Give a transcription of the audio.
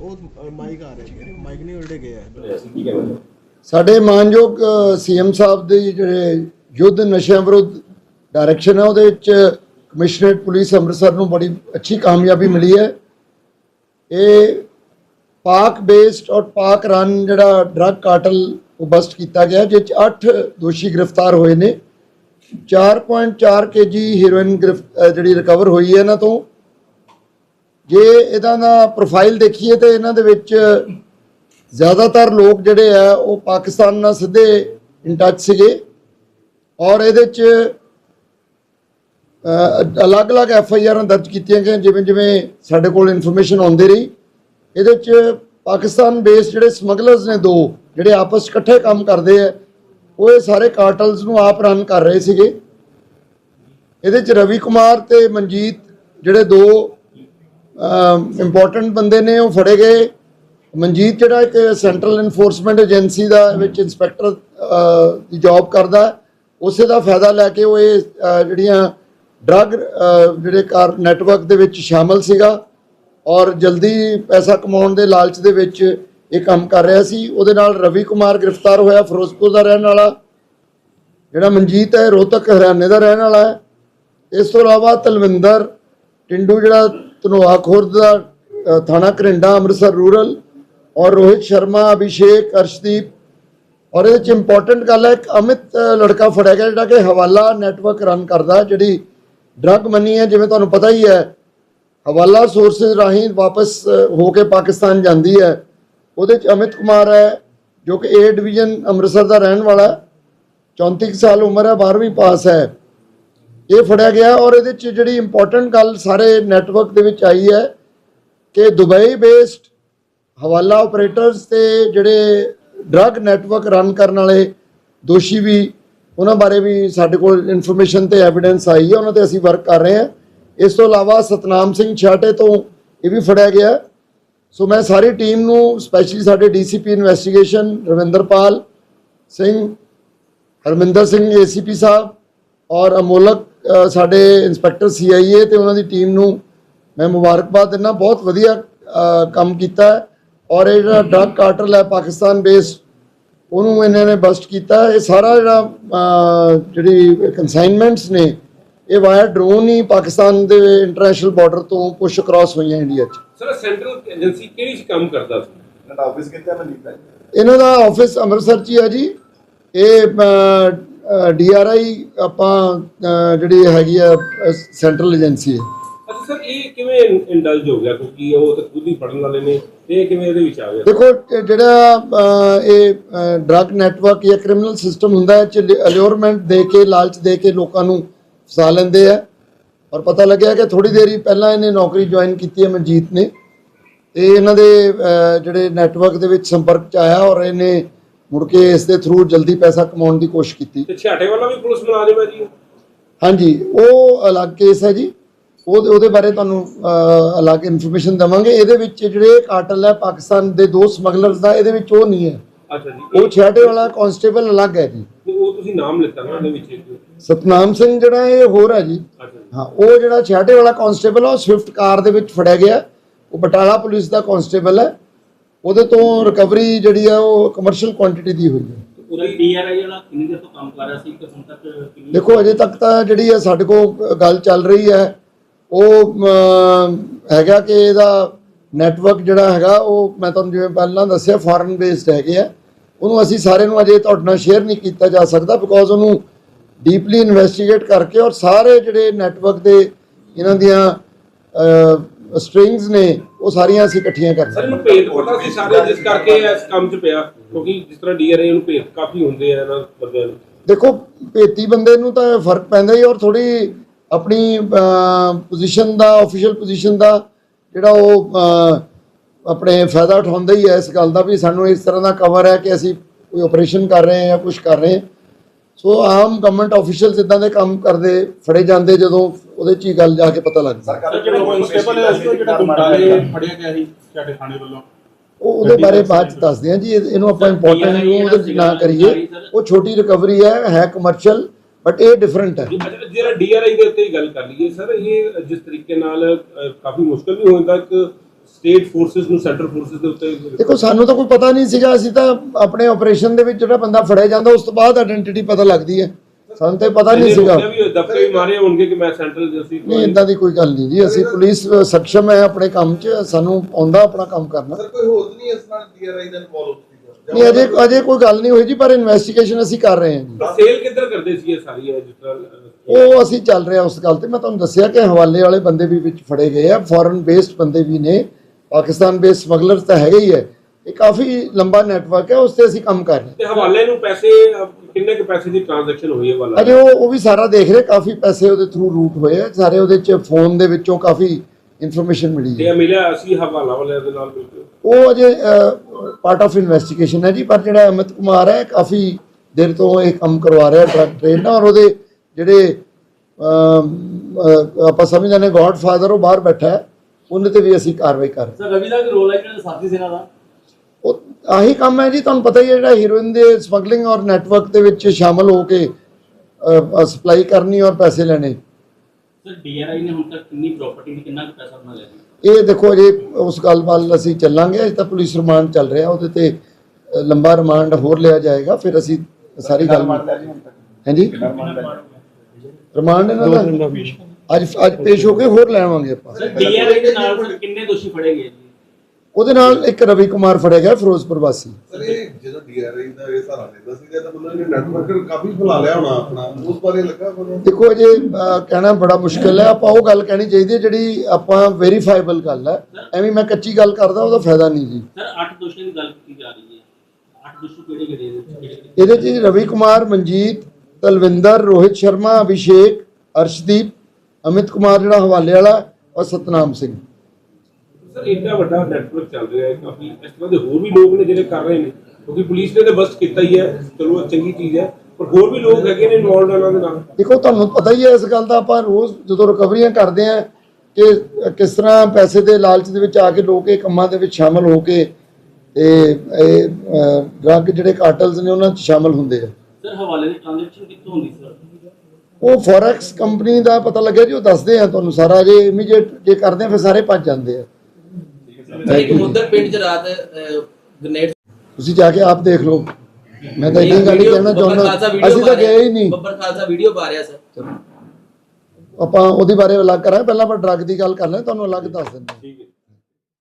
ਉਹ ਮਾਈਕ ਆ ਰਿਹਾ ਮਾਈਕ ਨਹੀਂ ਉਲਟੇ ਗਿਆ ਸਾਡੇ ਮਾਨਯੋਗ ਸੀਐਮ ਸਾਹਿਬ ਦੇ ਜਿਹੜੇ ਯੁੱਧ ਨਸ਼ਿਆਂ ਵਿਰੁੱਧ ਡਾਇਰੈਕਸ਼ਨ ਹੈ ਉਹਦੇ ਵਿੱਚ ਕਮਿਸ਼ਨਰੇਟ ਪੁਲਿਸ ਅੰਮ੍ਰਿਤਸਰ ਨੂੰ ਬੜੀ ਅੱਛੀ ਕਾਮਯਾਬੀ ਮਿਲੀ ਹੈ। ਇਹ ਪਾਕ ਬੇਸਡ ਔਰ ਪਾਕ ਰਨ ਜਿਹੜਾ ਡਰੱਗ ਕਾਰਟਲ ਉਹ ਬਸਟ ਕੀਤਾ ਗਿਆ ਜਿਸ 'ਚ 8 ਦੋਸ਼ੀ ਗ੍ਰਿਫਤਾਰ ਹੋਏ ਨੇ। 4.4 ਕੇਜੀ ਹੀਰੋਇਨ ਗ੍ਰਿਫ- ਜਿਹੜੀ ਰਿਕਵਰ ਹੋਈ ਹੈ ਇਹਨਾਂ ਤੋਂ। ਜੇ ਇਹਦਾ ਦਾ ਪ੍ਰੋਫਾਈਲ ਦੇਖੀਏ ਤੇ ਇਹਨਾਂ ਦੇ ਵਿੱਚ ਜ਼ਿਆਦਾਤਰ ਲੋਕ ਜਿਹੜੇ ਆ, ਉਹ ਪਾਕਿਸਤਾਨ ਨਾਲ ਸਿੱਧੇ ਇਨ ਟੱਚ ਸੀਗੇ। ਔਰ ਇਹਦੇ ਚ ਅਲੱਗ-ਅਲੱਗ ਐਫ ਆਈ ਆਰਾਂ ਦਰਜ ਕੀਤੀਆਂ ਗਈਆਂ, ਜਿਵੇਂ ਜਿਵੇਂ ਸਾਡੇ ਕੋਲ ਇਨਫੋਰਮੇਸ਼ਨ ਆਉਂਦੀ ਰਹੀ। ਇਹਦੇ ਚ ਪਾਕਿਸਤਾਨ ਬੇਸ ਜਿਹੜੇ ਸਮਗਲਰਸ ਨੇ ਦੋ, ਜਿਹੜੇ ਆਪਸ 'ਚ ਇਕੱਠੇ ਕੰਮ ਕਰਦੇ ਆ ਉਹ ਇਹ ਸਾਰੇ ਕਾਰਟਲਸ ਨੂੰ ਆਪ ਰਨ ਕਰ ਰਹੇ ਸੀਗੇ। ਇਹਦੇ ਚ ਰਵੀ ਕੁਮਾਰ ਤੇ ਮਨਜੀਤ ਜਿਹੜੇ ਦੋ ਇੰਪੋਰਟੈਂਟ ਬੰਦੇ ਨੇ, ਉਹ ਫੜੇ ਗਏ। ਮਨਜੀਤ ਜਿਹੜਾ ਇੱਕ ਸੈਂਟਰਲ ਇਨਫੋਰਸਮੈਂਟ ਏਜੰਸੀ ਦਾ ਵਿੱਚ ਇੰਸਪੈਕਟਰ ਦੀ ਜੌਬ ਕਰਦਾ ਉਸੇ ਦਾ ਫਾਇਦਾ ਲੈ ਕੇ ਉਹ ਇਹ ਜਿਹੜੀਆਂ ਡਰੱਗ ਜਿਹੜੇ ਕਾਰ ਨੈਟਵਰਕ ਦੇ ਵਿੱਚ ਸ਼ਾਮਲ ਸੀਗਾ ਔਰ ਜਲਦੀ ਪੈਸਾ ਕਮਾਉਣ ਦੇ ਲਾਲਚ ਦੇ ਵਿੱਚ ਇਹ ਕੰਮ ਕਰ ਰਿਹਾ ਸੀ। ਉਹਦੇ ਨਾਲ ਰਵੀ ਕੁਮਾਰ ਗ੍ਰਿਫਤਾਰ ਹੋਇਆ, ਫਿਰੋਜ਼ਪੁਰ ਦਾ ਰਹਿਣ ਵਾਲਾ। ਜਿਹੜਾ ਮਨਜੀਤ ਹੈ, ਰੋਹਤਕ ਹਰਿਆਣੇ ਦਾ ਰਹਿਣ ਵਾਲਾ ਹੈ। ਇਸ ਤੋਂ ਇਲਾਵਾ ਤਲਵਿੰਦਰ ਟਿੰਡੂ, ਜਿਹੜਾ ਧਨੋਆ ਖੁਰਦ ਦਾ ਥਾਣਾ ਕਰਿੰਡਾ ਅੰਮ੍ਰਿਤਸਰ ਰੂਰਲ ਔਰ ਰੋਹਿਤ ਸ਼ਰਮਾ, ਅਭਿਸ਼ੇਕ, ਅਰਸ਼ਦੀਪ। ਔਰ ਇਹਦੇ ਚ ਇੰਪੋਰਟੈਂਟ ਗੱਲ ਹੈ, ਇੱਕ ਅਮਿਤ ਲੜਕਾ ਫੜਿਆ ਗਿਆ, ਜਿਹੜਾ ਕਿ ਹਵਾਲਾ ਨੈਟਵਰਕ ਰਨ ਕਰਦਾ, ਜਿਹੜੀ ਡਰੱਗ ਮਨੀ ਹੈ, ਜਿਵੇਂ ਤੁਹਾਨੂੰ ਪਤਾ ਹੀ ਹੈ, ਹਵਾਲਾ ਸੋਰਸਸ ਰਾਹੀਂ ਵਾਪਸ ਹੋ ਕੇ ਪਾਕਿਸਤਾਨ ਜਾਂਦੀ ਹੈ। ਉਹਦੇ ਚ ਅਮਿਤ ਕੁਮਾਰ ਹੈ, ਜੋ ਕਿ ਏ ਡਿਵੀਜ਼ਨ ਅੰਮ੍ਰਿਤਸਰ ਦਾ ਰਹਿਣ ਵਾਲਾ ਹੈ। 34 ਕੁ ਸਾਲ ਉਮਰ ਹੈ 12ਵੀਂ ਪਾਸ ਹੈ। ਇਹ ਫੜਿਆ ਗਿਆ ਔਰ ਇਹਦੇ ਚ ਜਿਹੜੀ ਇੰਪੋਰਟੈਂਟ ਗੱਲ ਸਾਰੇ ਨੈਟਵਰਕ ਦੇ ਵਿੱਚ ਆਈ ਹੈ ਕਿ ਦੁਬਈ ਬੇਸਡ ਹਵਾਲਾ ਆਪਰੇਟਰਸ ਤੇ ਜਿਹੜੇ ਡਰੱਗ ਨੈਟਵਰਕ ਰਨ ਕਰਨ ਵਾਲੇ ਦੋਸ਼ੀ ਵੀ, ਉਹਨਾਂ ਬਾਰੇ ਵੀ ਸਾਡੇ ਕੋਲ ਇਨਫੋਰਮੇਸ਼ਨ ਤੇ ਐਵੀਡੈਂਸ ਆਈ ਹੈ, ਉਹਨਾਂ ਤੇ ਅਸੀਂ ਵਰਕ ਕਰ ਰਹੇ ਹਾਂ। ਇਸ ਤੋਂ ਇਲਾਵਾ ਸਤਨਾਮ ਸਿੰਘ ਛਾਟੇ ਤੋਂ ਇਹ ਵੀ ਫੜਿਆ ਗਿਆ। ਸੋ ਮੈਂ ਸਾਰੀ ਟੀਮ ਨੂੰ ਸਪੈਸ਼ਲੀ ਸਾਡੇ DCP investigation Ravinderpal Singh Harminder Singh ACP ਸਾਹਿਬ ਔਰ ਅਮੋਲਕ ਸਾਡੇ ਇੰਸਪੈਕਟਰ ਸੀਆਈਏ ਤੇ ਉਹਨਾਂ ਦੀ ਟੀਮ ਨੂੰ ਮੈਂ ਮੁਬਾਰਕਬਾਦ ਦਿੰਦਾ। ਬਹੁਤ ਵਧੀਆ ਕੰਮ ਕੀਤਾ ਔਰ ਇਹ ਜਿਹੜਾ ਡਰੱਗ ਕਾਰਟਲ ਹੈ ਪਾਕਿਸਤਾਨ ਬੇਸ ਉਹਨੂੰ ਇਹਨਾਂ ਨੇ ਬਸਟ ਕੀਤਾ। ਇਹ ਸਾਰਾ ਜਿਹੜਾ ਜਿਹੜੀ ਕਨਸਾਈਨਮੈਂਟਸ ਨੇ ਇਹ ਵਾਇਆ ਡਰੋਨ ਹੀ ਪਾਕਿਸਤਾਨ ਦੇ ਇੰਟਰਨੈਸ਼ਨਲ ਬਾਰਡਰ ਤੋਂ ਪੁਸ਼ ਕ੍ਰਾਸ ਹੋਈਆਂ ਇੰਡੀਆ 'ਚ। ਸਰ ਸੈਂਟਰਲ ਏਜੰਸੀ ਕਿਹੜੀ ਚ ਕੰਮ ਕਰਦਾ ਸੀ? ਇਹਨਾਂ ਦਾ ਆਫਿਸ ਕਿੱਥੇ ਹੈ ਮਨਜੀਤ ਦਾ ਇਹਨਾਂ ਦਾ ਆਫਿਸ ਅੰਮ੍ਰਿਤਸਰ 'ਚ ਹੀ ਹੈ ਜੀ। ਇਹ ਡੀਆਰਆਈ ਆਪਾਂ ਜਿਹੜੀ ਹੈਗੀ ਆ ਸੈਂਟਰਲ ਏਜੰਸੀ ਹੈ ਅੱਛਾ ਸਰ ਇਹ ਕਿਵੇਂ ਇੰਡਲਜ ਹੋ ਗਿਆ? ਕਿਉਂਕਿ ਉਹ ਤਾਂ ਖੁਦ ਹੀ ਪੜਨ ਵਾਲੇ ਨੇ। ਇਹ ਕਿਵੇਂ ਇਹਦੇ ਵਿੱਚ ਆ ਗਿਆ? ਦੇਖੋ ਜਿਹੜਾ ਇਹ ਡਰੱਗ ਨੈਟਵਰਕ ਜਾਂ ਕ੍ਰਿਮੀਨਲ ਸਿਸਟਮ ਹੁੰਦਾ ਹੈ ਚ ਅਲਿਓਰਮੈਂਟ ਦੇ ਕੇ ਲਾਲਚ ਦੇ ਕੇ ਲੋਕਾਂ ਨੂੰ ਫਸਾ ਲੈਂਦੇ ਆ। ਔਰ ਪਤਾ ਲੱਗਿਆ ਕਿ ਥੋੜੀ ਦੇਰੀ ਪਹਿਲਾਂ ਇਹਨੇ ਨੌਕਰੀ ਜੁਆਇਨ ਕੀਤੀ ਹੈ ਮਨਜੀਤ ਨੇ। ਤੇ ਇਹਨਾਂ ਦੇ ਜਿਹੜੇ ਨੈਟਵਰਕ ਦੇ ਵਿੱਚ ਸੰਪਰਕ ਚ ਆਇਆ ਔਰ ਇਹਨੇ ਮੁੜ ਕੇ ਇਸ ਦੇ ਥਰੂ ਜਲਦੀ ਪੈਸਾ ਕਮਾਉਣ ਦੀ ਕੋਸ਼ਿਸ਼ ਕੀਤੀ। ਤੇ ਛਾਟੇ ਵਾਲਾ ਵੀ ਪੁਲਿਸ ਮੁਲਾਜ਼ਮ ਹੈ ਜੀ ਹਾਂਜੀ ਉਹ ਅਲੱਗ ਕੇਸ ਹੈ ਜੀ। ਉਹ ਉਹਦੇ ਬਾਰੇ ਤੁਹਾਨੂੰ ਅਲੱਗ ਇਨਫੋਰਮੇਸ਼ਨ ਦਵਾਂਗੇ। ਇਹਦੇ ਵਿੱਚ ਜਿਹੜੇ ਕਾਰਟਲ ਹੈ ਪਾਕਿਸਤਾਨ ਦੇ ਦੋ ਸਮਗਲਰਸ ਦਾ ਇਹਦੇ ਵਿੱਚ ਉਹ ਨਹੀਂ ਹੈ। ਅੱਛਾ ਜੀ। ਉਹ ਛੇਟੇ ਵਾਲਾ ਕਾਂਸਟੇਬਲ ਅਲੱਗ ਹੈ ਜੀ। ਉਹ ਤੁਸੀਂ ਨਾਮ ਲਿੱਤਾ ਨਾ ਇਹਦੇ ਵਿੱਚ ਸਤਨਾਮ ਸਿੰਘ ਜਿਹੜਾ ਇਹ ਹੋਰ ਹੈ ਜੀ। ਹਾਂ ਉਹ ਜਿਹੜਾ ਛੇਟੇ ਵਾਲਾ ਕਾਂਸਟੇਬਲ ਆ ਉਹ ਸਵਿਫਟ ਕਾਰ ਦੇ ਵਿੱਚ ਫੜਿਆ ਗਿਆ। ਉਹ ਬਟਾਲਾ ਪੁਲਿਸ ਦਾ ਕਾਂਸਟੇਬਲ ਹੈ। ਉਹਦੇ ਤੋਂ ਰਿਕਵਰੀ ਜਿਹੜੀ ਹੈ ਉਹ ਕਮਰਸ਼ੀਅਲ ਕੁਆਂਟੀਟੀ ਦੀ ਹੋਈ ਹੈ। ਉਹਦਾ ਡੀਆਰਆਈ ਵਾਲਾ ਕਿੰਨੀ ਦੇਰ ਤੋਂ ਕੰਮ ਕਰ ਰਿਹਾ ਸੀ ਤੇ ਹੁਣ ਤੱਕ ਕਿੰਨੀ ਦੇਖੋ ਅਜੇ ਤੱਕ ਤਾਂ ਜਿਹੜੀ ਹੈ ਸਾਡੇ ਕੋਲ ਗੱਲ ਚੱਲ ਰਹੀ ਹੈ। ਉਹ ਹੈਗਾ ਕਿ ਇਹਦਾ ਨੈਟਵਰਕ ਜਿਹੜਾ ਹੈਗਾ ਉਹ ਮੈਂ ਤੁਹਾਨੂੰ ਜਿਵੇਂ ਪਹਿਲਾਂ ਦੱਸਿਆ ਫੋਰਨ ਬੇਸਡ ਹੈਗੇ ਆ। ਉਹਨੂੰ ਅਸੀਂ ਸਾਰੇ ਨੂੰ ਅਜੇ ਤੁਹਾਡੇ ਨਾਲ ਸ਼ੇਅਰ ਨਹੀਂ ਕੀਤਾ ਜਾ ਸਕਦਾ ਬਿਕੋਜ਼ ਉਹਨੂੰ ਡੀਪਲੀ ਇਨਵੈਸਟੀਗੇਟ ਕਰਕੇ ਔਰ ਸਾਰੇ ਜਿਹੜੇ ਨੈਟਵਰਕ ਦੇ ਇਹਨਾਂ ਦੀਆਂ ਸਟ੍ਰਿੰਗਸ ਨੇ ਉਹ ਸਾਰੀਆਂ ਅਸੀਂ ਇਕੱਠੀਆਂ ਕਰ ਸਰ ਇਹਨੂੰ ਭੇਤ ਪਤਾ ਸੀ ਸਾਰੇ ਜਿਸ ਕਰਕੇ ਇਸ ਕੰਮ 'ਚ ਪਿਆ ਕਿਉਂਕਿ ਜਿਸ ਤਰ੍ਹਾਂ ਡੀਆਰਏ ਨੂੰ ਭੇਤ ਕਾਫੀ ਹੁੰਦੇ ਆ ਇਹਨਾਂ ਬੰਦਿਆਂ ਨੂੰ। ਦੇਖੋ ਭੇਤੀ ਬੰਦੇ ਨੂੰ ਤਾਂ ਫ਼ਰਕ ਪੈਂਦਾ ਹੀ ਔਰ ਥੋੜੀ ਆਪਣੀ ਪੋਜੀਸ਼ਨ ਦਾ ਆਫੀਸ਼ੀਅਲ ਪੋਜੀਸ਼ਨ ਦਾ ਜਿਹੜਾ ਉਹ ਆਪਣੇ ਫਾਇਦਾ ਉਠਾਉਂਦਾ ਹੀ ਹੈ ਇਸ ਗੱਲ ਦਾ ਵੀ ਸਾਨੂੰ ਇਸ ਤਰ੍ਹਾਂ ਦਾ ਕਵਰ ਹੈ ਕਿ ਅਸੀਂ ਕੋਈ ਆਪਰੇਸ਼ਨ ਕਰ ਰਹੇ ਹਾਂ ਜਾਂ ਕੁਝ ਕਰ ਰਹੇ ਹਾਂ। ਸੋ ਆਮ ਗਵਰਨਮੈਂਟ ਆਫੀਸ਼ੀਅਲਸ ਇਦਾਂ ਦੇ ਕੰਮ ਕਰਦੇ ਫੜੇ ਜਾਂਦੇ ਜਦੋਂ ਉਹਦੇ 'ਚ ਹੀ ਗੱਲ ਜਾ ਕੇ ਪਤਾ ਲੱਗਦਾ ਉਹ ਜਿਹੜਾ ਗੁੰਡਾ ਇਹ ਫੜਿਆ ਗਿਆ ਸੀ ਸਾਡੇ ਥਾਣੇ ਵੱਲੋਂ। ਉਹ ਉਹਦੇ ਬਾਰੇ ਬਾਅਦ ਚ ਦੱਸਦੇ ਹਾਂ ਜੀ ਇਹ- ਇਹਨੂੰ ਆਪਾਂ ਇੰਪੋਰਟੈਂਟ ਨੂੰ ਉਹਦੇ ਨਾ ਕਰੀਏ। ਉਹ ਛੋਟੀ ਰਿਕਵਰੀ ਹੈ ਹੈ ਕਮਰਸ਼ੀਅਲ ਬਟ ਇਹ ਡਿਫਰੈਂਟ ਹੈ। ਜਿਹੜਾ ਡੀਆਰਆਈ ਦੇ ਉੱਤੇ ਹੀ ਗੱਲ ਕਰ ਲਈਏ ਸਰ ਇਹ ਜਿਸ ਤਰੀਕੇ ਨਾਲ ਕਾਫੀ ਮੁਸ਼ਕਲ ਵੀ ਹੋ ਜਾਂਦਾ ਇੱਕ ਸਟੇਟ ਫੋਰਸਸ ਨੂੰ ਸੈਂਟਰ ਫੋਰਸਸ ਦੇ ਉੱਤੇ ਦੇਖੋ ਸਾਨੂੰ ਤਾਂ ਕੋਈ ਪਤਾ ਨਹੀਂ ਸੀਗਾ ਅਸੀਂ ਤਾਂ ਆਪਣੇ ਆਪਰੇਸ਼ਨ ਦੇ ਵਿੱਚ ਜਿਹੜਾ ਬੰਦਾ ਫੜਿਆ ਜਾਂਦਾ ਉਸ ਤੋਂ ਬਾਅਦ ਆਇਡੈਂਟੀਟੀ ਪਤਾ ਲੱਗਦੀ ਹੈ। ਸਾਨੂੰ ਤਾਂ ਪਤਾ ਨਹੀਂ ਸੀਗਾ। ਦਫਤਰ ਮਾਰੇ ਹੋਣਗੇ ਕਿ ਮੈਂ ਸੈਂਟਰਲ ਏਜੰਸੀ ਨਹੀਂ ਇਦਾਂ ਦੀ ਕੋਈ ਗੱਲ ਨਹੀਂ ਜੀ। ਅਸੀਂ ਪੁਲਿਸ ਸક્ષਮ ਹੈ ਆਪਣੇ ਕੰਮ 'ਚ ਸਾਨੂੰ ਆਉਂਦਾ ਆਪਣਾ ਕੰਮ ਕਰਨਾ। ਸਰ ਕੋਈ ਹੋਰ ਤਾਂ ਨਹੀਂ ਇਸ ਨਾਲ ਡੀਆਰਆਈ ਦਾ ਇਨਵੋਲਵ ਨਹੀਂ ਅਜੇ ਅਜੇ ਕੋਈ ਗੱਲ ਨਹੀਂ ਹੋਈ ਜੀ ਪਰ ਇਨਵੈਸਟੀਗੇਸ਼ਨ ਅਸੀਂ ਕਰ ਰਹੇ ਹਾਂ ਜੀ। ਸੇਲ ਕਿੱਧਰ ਕਰਦੇ ਸੀ ਇਹ ਸਾਰੀ ਇਹ ਜਿਸ ਤਰ੍ਹਾਂ ਅਹ, ਉਹ ਅਸੀਂ ਚੱਲ ਰਿਹਾ ਉਸ ਗੱਲ ਤੇ। ਮੈਂ ਤੁਹਾਨੂੰ ਦੱਸਿਆ ਕਿ ਹਵਾਲੇ ਵਾਲੇ ਬੰਦੇ ਵੀ ਵਿੱਚ ਫੜੇ ਗਏ ਆ। ਫੋਰਨ ਬੇਸਡ ਬੰਦੇ ਵੀ ਨੇ। ਪਾਕਿਸਤਾਨ ਬੇਸਡ ਸਮਗਲਰ ਤਾਂ ਹੈਗੇ ਹੀ ਹੈ। ਇਹ ਕਾਫੀ ਲੰਬਾ ਨੈਟਵਰਕ ਹੈ ਉਸ ਤੇ ਅਸੀਂ ਕੰਮ ਕਰ ਰਹੇ ਹਾਂ। ਤੇ ਹਵਾਲੇ ਨੂੰ ਪੈਸੇ ਕਿੰਨੇ ਕੁ ਪੈਸੇ ਦੀ ਟ੍ਰਾਂਜੈਕਸ਼ਨ ਹੋਈ ਹੈ ਵਾਲਾ ਅਜੇ ਉਹ ਉਹ ਵੀ ਸਾਰਾ ਦੇਖ ਰਹੇ ਕਾਫੀ ਪੈਸੇ ਉਹਦੇ ਥਰੂ ਰੂਟ ਹੋਏ ਆ। ਸਾਰੇ ਉਹਦੇ ਚ ਫੋਨ ਦੇ ਵਿੱਚੋਂ ਕਾਫੀ ਇਨਫੋਰਮੇਸ਼ਨ ਮਿਲੀ ਤੇ ਹੈ ਇਹ ਮਿਲਿਆ ਅਸੀਂ ਹਵਾਲਾ ਵਾਲਿਆਂ ਦੇ ਨਾਲ ਮਿਲ ਕੇ ਉਹ ਅਜੇ ਪਾਰਟ ਆਫ ਇਨਵੈਸਟੀਗੇਸ਼ਨ ਹੈ ਜੀ ਪਰ ਜਿਹੜਾ ਅਮਿਤ ਕੁਮਾਰ ਹੈ ਕਾਫੀ ਦੇਰ ਤੋਂ ਇਹ ਕੰਮ ਕਰਵਾ ਰਿਹਾ ਡਰਗ ਟ੍ਰੇਡ ਨਾਲ। ਔਰ ਉਹਦੇ ਜਿਹੜੇ ਆਪਾਂ ਸਮਝਦੇ ਨੇ ਗੋਡ ਫਾਦਰ ਉਹ ਬਾਹਰ ਬੈਠਾ ਹੈ। ਉਹਨੇ ਤੇ ਵੀ ਅਸੀਂ ਕਾਰਵਾਈ ਕਰ ਰਹੇ ਸਰ ਰਵੀ ਦਾ ਰੋਲ ਹੈ ਜਿਹੜਾ ਸਾਥੀ ਸੇਨਾ ਦਾ? ਉਹ ਆਹੀ ਕੰਮ ਹੈ ਜੀ ਤੁਹਾਨੂੰ ਪਤਾ ਹੀ ਹੈ ਜਿਹੜਾ ਹੀਰੋਇਨ ਦੇ ਸਮਗਲਿੰਗ ਔਰ ਨੈਟਵਰਕ ਦੇ ਵਿੱਚ ਸ਼ਾਮਲ ਹੋ ਕੇ ਸਪਲਾਈ ਕਰਨੀ ਔਰ ਪੈਸੇ ਲੈਣੇ। ਸਰ ਡੀਆਰਆਈ ਨੇ ਹੁਣ ਤੱਕ ਕਿੰਨੀ ਪ੍ਰਾਪਰਟੀ ਦੀ ਕਿੰਨਾ ਕੁ ਪੈਸਾ ਬਣਾ ਲਿਆ? ਇਹ ਦੇਖੋ ਜੇ ਉਸ ਗੱਲ ਵੱਲ ਅਸੀਂ ਚੱਲਾਂਗੇ ਅਜੇ ਤਾਂ ਪੁਲਿਸ ਰਿਮਾਂਡ ਚੱਲ ਰਿਹਾ ਉਹਦੇ ਤੇ ਲੰਬਾ ਰਿਮਾਂਡ ਹੋਰ ਲਿਆ ਜਾਏਗਾ ਫਿਰ ਅਸੀਂ ਸਾਰੀ ਗੱਲ ਹਾਂਜੀ? ਰਿਮਾਂਡ ਇਹਨਾਂ ਦਾ ਅੱਜ ਅੱਜ ਪੇਸ਼ ਹੋ ਕੇ ਹੋਰ ਲੈਵਾਂਗੇ ਆਪਾਂ। ਡੀਆਰਆਈ ਦੇ ਨਾਲ ਕਿੰਨੇ ਦੋਸ਼ੀ ਫੜੇ ਗਏ ਜੀ? ਉਹਦੇ ਨਾਲ ਇੱਕ ਰਵੀ ਕੁਮਾਰ ਫੜਿਆ ਗਿਆ ਫਿਰੋਜ਼ਪੁਰ ਵਾਸੀ। ਸਰ ਇਹ ਜਦੋਂ ਡੀਆਰਆਈ ਦਾ ਇਹ ਸਾਰਾ ਲੈਂਦਾ ਸੀਗਾ ਤਾਂ ਮਤਲਬ ਇਹ ਨੈਟਵਰਕ ਕਾਫੀ ਫੈਲਾ ਲਿਆ ਹੋਣਾ ਆਪਣਾ। ਉਸ ਬਾਰੇ ਲੱਗਾ ਪਤਾ ਦੇਖੋ ਜੇ ਅ, ਕਹਿਣਾ ਬੜਾ ਮੁਸ਼ਕਿਲ ਹੈ। ਆਪਾਂ ਉਹ ਗੱਲ ਕਹਿਣੀ ਚਾਹੀਦੀ ਹੈ ਜਿਹੜੀ ਆਪਾਂ ਵੈਰੀਫਾਈਬਲ ਗੱਲ ਹੈ। ਐਵੇਂ ਮੈਂ ਕੱਚੀ ਗੱਲ ਕਰਦਾ ਉਹਦਾ ਫਾਇਦਾ ਨਹੀਂ ਜੀ। ਸਰ 8 ਦੋਸ਼ੀਆਂ ਦੀ ਗੱਲ ਕੀਤੀ ਜਾ ਰਹੀ ਹੈ। 8 ਦੋਸ਼ੀ ਕਿਹੜੇ ਕਿਹੜੇ ਇਹਦੇ 'ਚ ਰਵੀ ਕੁਮਾਰ ਮਨਜੀਤ ਤਲਵਿੰਦਰ ਰੋਹਿਤ ਸ਼ਰਮਾ ਅਭਿਸ਼ੇਕ ਅਰਸ਼ਦੀਪ ਅਮਿਤ ਕੁਮਾਰ ਜਿਹੜਾ ਹਵਾਲੇ ਵਾਲਾ ਔਰ ਸਤਨਾਮ ਸਿੰਘ। ਸਰ ਇੰਨਾ ਵੱਡਾ ਨੈਟਵਰਕ ਚੱਲ ਰਿਹਾ ਹੈ ਕਾਫੀ ਇਸ ਤਰ੍ਹਾਂ ਦੇ ਹੋਰ ਵੀ ਲੋਕ ਨੇ ਜਿਹੜੇ ਕਰ ਰਹੇ ਨੇ ਕਿਉਂਕਿ ਪੁਲਿਸ ਨੇ ਤਾਂ ਬਸ ਕੀਤਾ ਹੀ ਹੈ ਚਲੋ ਚੰਗੀ ਚੀਜ਼ ਹੈ ਪਰ ਹੋਰ ਵੀ ਲੋਕ ਹੈਗੇ ਨੇ ਇਨਵੋਲਡ ਇਹਨਾਂ ਦੇ ਨਾਲ। ਦੇਖੋ ਤੁਹਾਨੂੰ ਪਤਾ ਹੀ ਹੈ ਇਸ ਗੱਲ ਦਾ ਆਪਾਂ ਰੋਜ਼ ਜਦੋਂ ਰਿਕਵਰੀਆਂ ਕਰਦੇ ਆ ਕਿ ਕਿਸ ਤਰ੍ਹਾਂ ਪੈਸੇ ਦੇ ਲਾਲਚ ਦੇ ਵਿੱਚ ਆ ਕੇ ਲੋਕ ਇਹ ਕੰਮਾਂ ਦੇ ਵਿੱਚ ਸ਼ਾਮਲ ਹੋ ਕੇ ਤੇ ਇਹ ਡਰੱਗ ਜਿਹੜੇ ਕਾਰਟਲਸ ਨੇ ਉਹਨਾਂ 'ਚ ਸ਼ਾਮਲ ਹੁੰਦੇ ਆ। ਸਰ ਹਵਾਲੇ ਦੀ ਟ੍ਰਾਂਜੈਕਸ਼ਨ ਕਿੱਥੋਂ ਹੁੰਦੀ ਸਰ? ਉਹ ਫੋਰੈਕਸ ਕੰਪਨੀ ਦਾ ਪਤਾ ਲੱਗਿਆ ਜੀ ਉਹ ਦੱਸਦੇ ਆ ਤੁਹਾਨੂੰ ਸਾਰਾ ਜੇ ਇਮੀਡੀਏਟ ਜੇ ਕਰਦੇ ਆ ਫਿਰ ਸਾਰੇ ਭੱਜ ਜਾਂਦੇ ਆ। ਇੱਕ ਮੁੱਦਰ ਪਿੰਡ ਚ ਰਾਤ ਗ੍ਰਨੇਡ ਤੁਸੀਂ ਜਾ ਕੇ ਆਪ ਦੇਖ ਲਓ। ਮੈਂ ਤਾਂ ਇੰਨੀ ਗੱਲ ਹੀ ਕਹਿਣਾ ਚਾਹੁੰਦਾ ਅਸੀਂ ਤਾਂ ਗਏ ਹੀ ਨਹੀਂ। ਬੱਬਰ ਖਾਲਸਾ ਵੀਡੀਓ ਪਾ ਰਿਹਾ ਸਰ। ਆਪਾਂ ਉਹਦੇ ਬਾਰੇ ਅਲੱਗ ਕਰਾਂਗੇ ਪਹਿਲਾਂ ਆਪਾਂ ਡਰੱਗ ਦੀ ਗੱਲ ਕਰ ਲੈਂ ਤੁਹਾਨੂੰ ਅਲੱਗ ਦੱਸ ਦਿੰਦੇ।